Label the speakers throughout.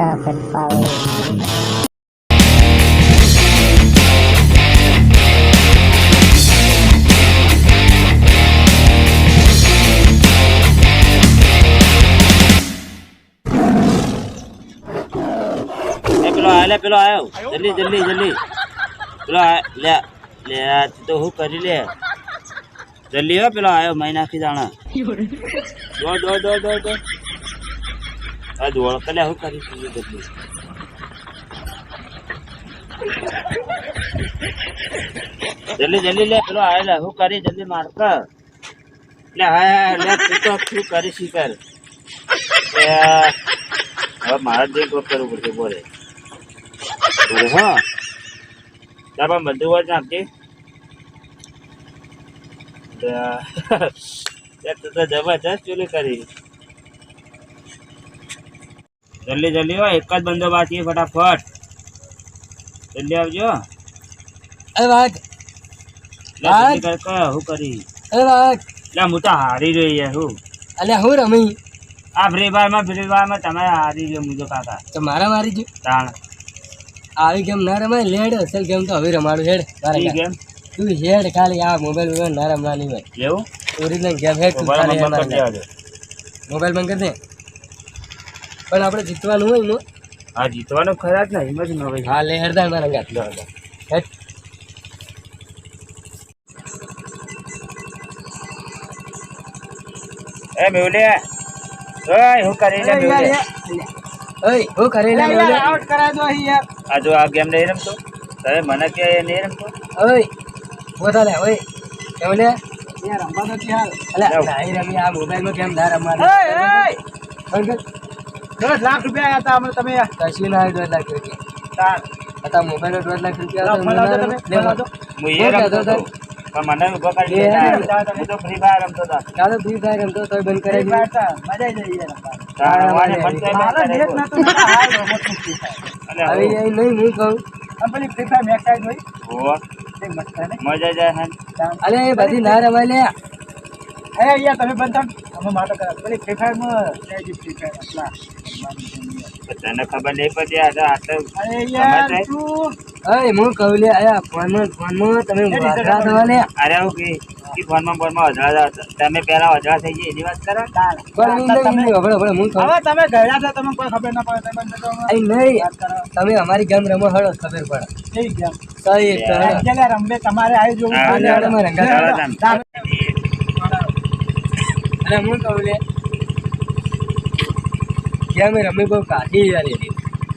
Speaker 1: ફટાફટ પાવે
Speaker 2: એ પેલો આવ્યો જલ્દી જલ્દી જલ્દી. પેલો લે લે તું હું કરી લે. જલ્દી હો, પેલો આવ્યો મહી નાખી જાણા. દોડ દોડ દોડ દોડ. આ દોડ કલે હું કરી જલ્દી જલ્દી લે, પેલો આવ્યો લે, હું કરી, જલ્દી મારતા લે હા તું શું કરી શીખર હવે મારે જ કોક કરવું પડશે, બોલે. બોલે, હા. તાર પાસે બધું હોય નાખજે તું તો જબરજસ્ત ચોરી કરી. જલ્દી જલ્દી હોય એક જ બંદો બાકી ફટાફટ. જલ્દી આવજો.
Speaker 3: વાઘ
Speaker 2: લે, જલ્દી કર હું કરી.
Speaker 3: અરે વાઘ.
Speaker 2: લે હું તો હારી રહી યાર હું.
Speaker 3: અલ્યા હું રમી?
Speaker 2: આ ફ્રી ફાયરમાં ફ્રી ફાયરમાં તમે હારી ગયો મુજો કાકા.
Speaker 3: તો મારા મારી જો
Speaker 2: તાણ.
Speaker 3: આવી ગેમ ના રમાય લેડ અસલ ગેમ તો હવે રમાડું હેડ મારા ઘરે. તું હેડ ખાલી આ મોબાઈલ વગર ના રમવાની હોય.
Speaker 2: એવું?
Speaker 3: ઓરિજિનલ ગેમ હેડ. મોબાઈલ બંધ કરી દે? પણ આપણે જીતવાનું હોય ને
Speaker 2: હા જીતવાનું ખરા જ ને એમ જ ન હોય
Speaker 3: હા લે હેડતા મારા ગાત. હેડ
Speaker 2: એ મેવલે. ઓય હું કરી લે મેવલે.
Speaker 3: ઓય હું કરી લે આઉટ કરાય દો યાર.
Speaker 2: આ જો આ ગેમ નહીં રમતો? તારે મને કે એ નહીં રમતો?
Speaker 3: ઓય બોતા લે ઓય. મેવલે. લે યાર રમવા તો ચાલ
Speaker 2: અલ્યા
Speaker 3: નહીં રમી આ મોબાઈલમાં કેમ ના રમવાની? ઓય કર.
Speaker 4: દસ લાખ રૂપિયા હતા અમને તમે
Speaker 3: કશી ના દોઢ લાખ રૂપિયા હતા મોબાઈલ નો દોઢ લાખ રૂપિયા
Speaker 2: ફ્રી ફાયર
Speaker 3: ફ્રી ફાયર તોય બંધ
Speaker 4: ને?
Speaker 2: મજા જાય હે
Speaker 4: તાર.
Speaker 3: બધી ના રમાય લે.
Speaker 4: અરે અહીંયા તમે બનતા. અમે માટો કરા. પેલી free fire માં છે
Speaker 2: તને ખબર નહીં પડી આ તો આટલું
Speaker 4: અરે તું
Speaker 3: હું કહું લે આયા ફોનમાં ફોનમાં તમે
Speaker 4: રીતે
Speaker 3: થવા લે.
Speaker 2: અરે હું કે ઈ ફોનમાં બોનમાં અજળા તમે પહેલા અજળા થઈ ગયા એની વાત કરો.
Speaker 3: પણ નહીં નહીં નહીં હબળે હબળે હું
Speaker 4: હવે તમે ગયા છો તમને કોઈ ખબર ના પડે તમે બંધ
Speaker 3: અહીં નહીં.
Speaker 4: વાત કરો.
Speaker 3: તમે અમારી ગેમ રમો હળો ખબર પડે.
Speaker 4: કેવી game?
Speaker 3: સહી તો
Speaker 4: રમવે તમારે આવી જોવું. અને
Speaker 3: રંગા. અને હું કહું લે ગેમ રમી બહુ કાઢી યાર એની.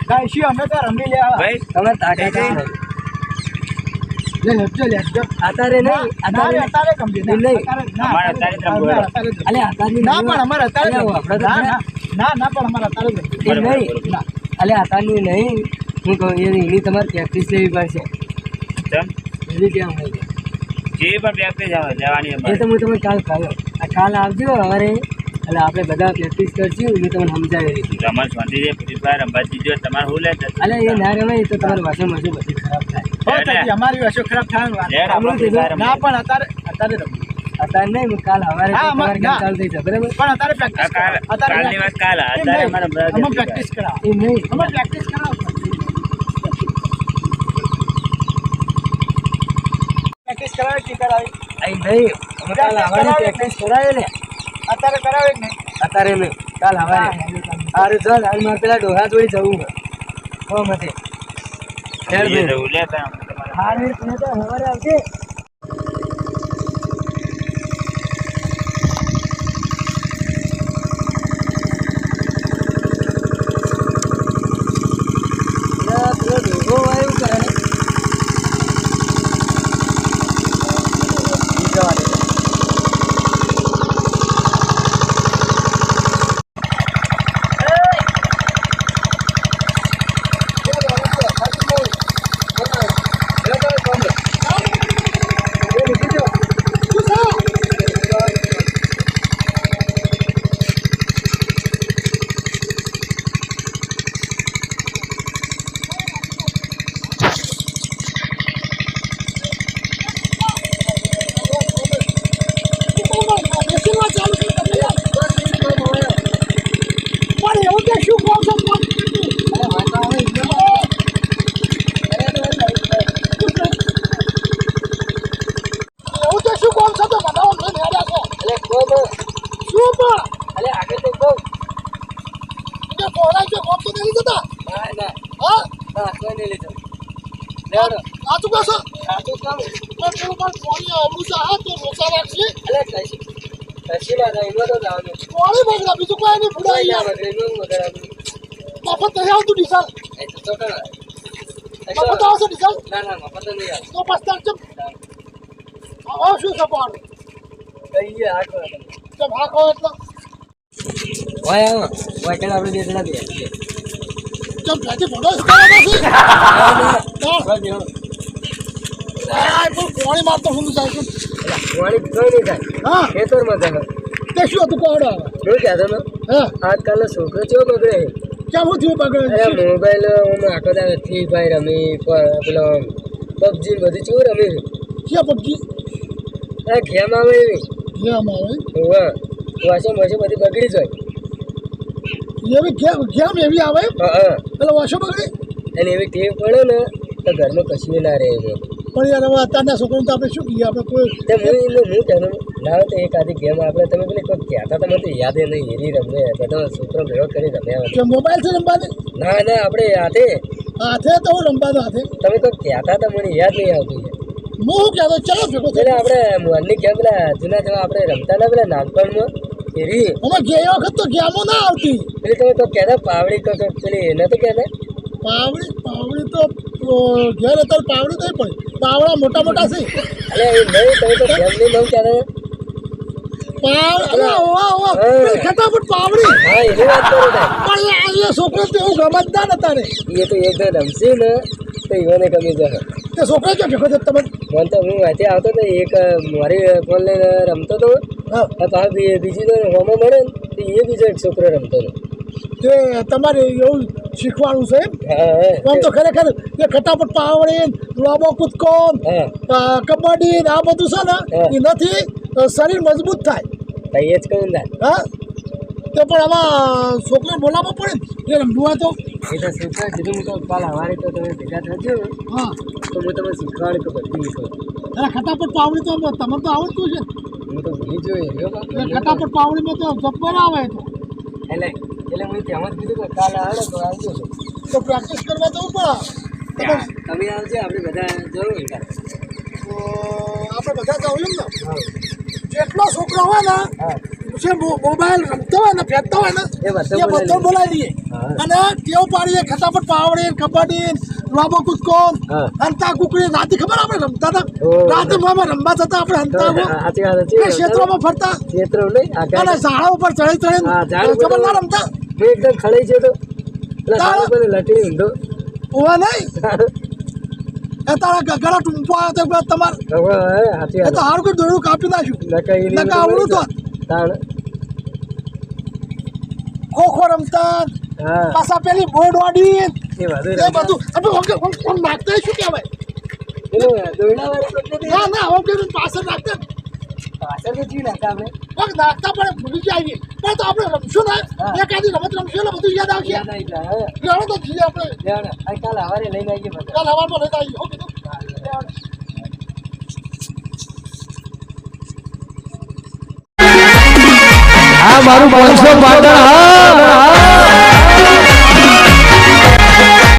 Speaker 4: કાંઈ શું અમે તો રમી લેવા
Speaker 2: ભાઈ
Speaker 3: તમે તાકાત જ નહીં.
Speaker 4: લે લેજો લેજો.
Speaker 2: અમારે રમવું.
Speaker 3: અલે
Speaker 4: ના પણ અમારે ના, ના, ના, પણ અમારે
Speaker 2: બરોબર,
Speaker 3: નહીં
Speaker 4: ના.
Speaker 3: અલે આતારની નહીં. હું કહું એની તમારે પ્રેક્ટિસ લેવી પડશે. એવી કેમ હોય?
Speaker 2: જે પણ પ્રેક્ટિસ આવે લેવાની
Speaker 3: એ તો હું તમને કાલ ખાલો આ કાલ આવજો સવારે. એટલે આપણે બધા પ્રેક્ટિસ કરશું એ તમને સમજાવી દઈશું.
Speaker 2: રમત શાંતિ છે ફ્રી ફાયર રમવા દીધો તમારે શું લે
Speaker 3: અલે એ ના રમાય એ તો તમારું વાસણ વાસણ બધું ખરાબ થાય.
Speaker 4: અમારી વાસો ખરાબ
Speaker 2: ફાયર
Speaker 4: ના પણ અત્યારે અત્યારે.
Speaker 3: અત્યારે નહીં કાલ સવારે
Speaker 4: હા,
Speaker 3: તમારે
Speaker 4: ના.
Speaker 3: કામ ચાલુ થઈ જાય બરાબર?
Speaker 4: પણ અત્યારે practice
Speaker 2: કાલ- કાલની વાત કાલ અત્યારે
Speaker 4: નહીં.
Speaker 2: અમારે
Speaker 4: અમે
Speaker 2: ફ્રી
Speaker 4: practice
Speaker 3: એ નહીં.
Speaker 4: અમે practice કરાવો. practice કરાવે કે કરાવે?
Speaker 3: નહીં અમે કાલ સવારે પ્રેક્ટિસ કરાવે ને.
Speaker 4: અત્યારે કરાવે ને.
Speaker 3: અત્યારે લે. કાલ હવે અરે ચાલ હાલ મારે પેલા ડોહા જોડી જવું છે. હો મતે
Speaker 2: ફાયર.
Speaker 3: ભાઈ.
Speaker 2: લે તો તમારે
Speaker 3: હા તો હવારે આવજે. દઉં લેવડો
Speaker 1: સાચું કહેશો
Speaker 3: સાચું કહું.
Speaker 1: પણ પણ આવડું છે હા તો રોસા રાખશે
Speaker 3: અલે કશી વાત એમાં તો જવાનું
Speaker 1: પાણી બગડા બીજું કોઈ નહીં. ફૂડાઈ
Speaker 3: ના
Speaker 1: યાર
Speaker 3: એનું વગર
Speaker 1: મફત નહીં આવતું ડીઝલ.
Speaker 3: એ તો તો કર
Speaker 1: મફત આવશે ડીઝલ?
Speaker 3: ના ના મફત નહીં આવે
Speaker 1: તો પસ્તાર ચમ? હવે શું છે
Speaker 3: કહીએ આખો
Speaker 1: ચમ હાકો એટલે
Speaker 3: ઓય આવો. કે આપણે બે જણા બે
Speaker 1: છે?
Speaker 3: એવો.
Speaker 1: આ પણ પાણી મારતો હું જાય છે.
Speaker 3: વાણી કઈ નહીં થાય.
Speaker 1: હા.
Speaker 3: ખેતરમાં જાય
Speaker 1: તે શું હતું કોડો
Speaker 3: શું કહેતો ને
Speaker 1: હા.
Speaker 3: આજકાલનો છોકરો કેવો બગડે
Speaker 1: કેમ હું થયું બગડે
Speaker 3: અરે મોબાઈલ આખો દાડો ફ્રી ફાયર રમી પેલો પબજી બધું કેવું રમી
Speaker 1: કે પબજી
Speaker 3: આ ગેમ આવે એવી.
Speaker 1: ગેમ આવે?
Speaker 3: હોવે. વોશિંગ મશીન બધી બગડી જાય.
Speaker 1: એવી ગેમ ગેમ એવી આવે
Speaker 3: હા હા.
Speaker 1: એટલે વાસો બગડે.
Speaker 3: અને એવી ટેવ પડે ને તો ઘરમાં કશું ના રહે છે
Speaker 1: પણ યાર હવે અત્યારના છોકરાને તો આપણે શું કહીએ? આપણે કોઈ
Speaker 3: તે હું એમને હું કહેવાનું લાવો તો એક આધી ગેમ આપણે તમે પેલી કોઈ કહેતા તમે મને તો યાદ નહીં હેરી રમે બધા છોકરો ભેગો કરી રમ્યા
Speaker 1: મોબાઈલ છે રમવાની?
Speaker 3: ના ના આપણે હાથે.
Speaker 1: હાથે તો હું રમવાનો હાથે.
Speaker 3: તમે કોઈ કહેતા હતા મને યાદ નહીં આવતી.
Speaker 1: હું કહેતો ચલો ભેગો
Speaker 3: એટલે આપણે મોહનની ગેમ પેલા જૂના જેવા આપણે રમતા હતા પેલા નાનપણમાં? હેરી
Speaker 1: અમે ગયા વખત તો ગેમો ના આવતી.
Speaker 3: પેલી તમે તો કહેતા પાવડી તો પેલી એને તો કહેતા
Speaker 1: પાવડી પાવડી તો ઘેર અત્યારે પાવડી તો પણ પાવડા મોટા મોટા છે.
Speaker 3: અરે એ નહીં તમે તો ગેમની નામ
Speaker 1: ક્યારે છોકરો તો એવું સમજદાર હતા ને.
Speaker 3: એ તો એક રમશે ને તો ઈવોને ગમી જશે
Speaker 1: તે છોકરા ક્યાં ભેગો તમે
Speaker 3: મને તો હું વાંચે આવતો તો એક મારી ફોન લઈને રમતો હતો
Speaker 1: હા
Speaker 3: અને બીજી તો રમો મળે ને એ બીજો છોકરો રમતો
Speaker 1: તે તમારે એવું શીખવાનું છે આમ તો ખરેખર એ ખટાપટ પાવડી લોબો કૂદકો કબડ્ડી ને આ બધું છે ને
Speaker 3: એ
Speaker 1: એનાથી શરીર મજબૂત થાય.
Speaker 3: એ જ કહું ના
Speaker 1: હા? તે પણ આમાં છોકરા બોલાવવા પડે ને રમવું હોય તો.
Speaker 3: એ તો શીખવા કીધું હું તો કાલ તો તમે ભેગા થજો
Speaker 1: હા.
Speaker 3: તો હું તમે શીખવાડું બધી
Speaker 1: ખટાપટ પાવડી તો તમને તો આવડતું છે
Speaker 3: હું તો ભૂલી
Speaker 1: પાવડીમાં તો જબ્બર આવે તો.
Speaker 3: એટલે એટલે હું જ કીધું કે કાલ આવે તો આવજો.
Speaker 1: તો પ્રેક્ટિસ કરવા જવું પડે. તમે
Speaker 3: તમે આવજો આપણે બધા જવું
Speaker 1: તો આપણે બધા જવું એમ ને? જેટલો છોકરો હોય ને જે મો- મોબાઈલ રમતો હોય ને ફેંકતો હોય ને
Speaker 3: એ બધો બોલાવી
Speaker 1: દઈએ. અને ટેવ પાડીએ ખટાપટ પાવડી કબડ્ડી લોબો
Speaker 3: કુસકો.
Speaker 1: હંતા કુકડી રાતે ખબર આપણે રમતા હતા રાતે મામા રમવા જતા આપણે હંતા ક્ષેત્રોમાં ફરતા.
Speaker 3: ક્ષેત્રો નહીં
Speaker 1: અને ઝાડા ઉપર ચડે
Speaker 3: ઉપર
Speaker 1: ખબર ના રમતા?
Speaker 3: એકદમ ખડાઈ છે તો. લટી ઊંધો.
Speaker 1: ઓવા નહીં? એ તારા ગ- ટૂંપો આવ્યો તો તમારે. એ તો હારું કોઈ દોરડું કાપી નાખ્યું.
Speaker 3: નકા
Speaker 1: આવડું તો.
Speaker 3: તાણ.
Speaker 1: ખો ખો રમતા. પાછા પેલી બોર્ડ વાડી
Speaker 3: એ બધું.
Speaker 1: અમે ઓકે આપણે ઓમ નાખતા શું કહેવાય? ના ના ઓમ કે પાછળ નાખતા.
Speaker 3: પાછળ તો જીવ નાખતા આપણે.
Speaker 1: નાખતા પણ ભૂલી જાય પણ તો આપણે રમશું ને. એકાદી રમત રમશું એટલે બધું યાદ આવશે.
Speaker 3: હવે
Speaker 1: તો જઈએ આપણે.
Speaker 3: કાલ હવારે લઈને આવીએ
Speaker 1: કાલ હવામાં લેતા આવીએ. હો કીધું લેવડો.
Speaker 5: આ મારું પાંચસો પાટણ હા.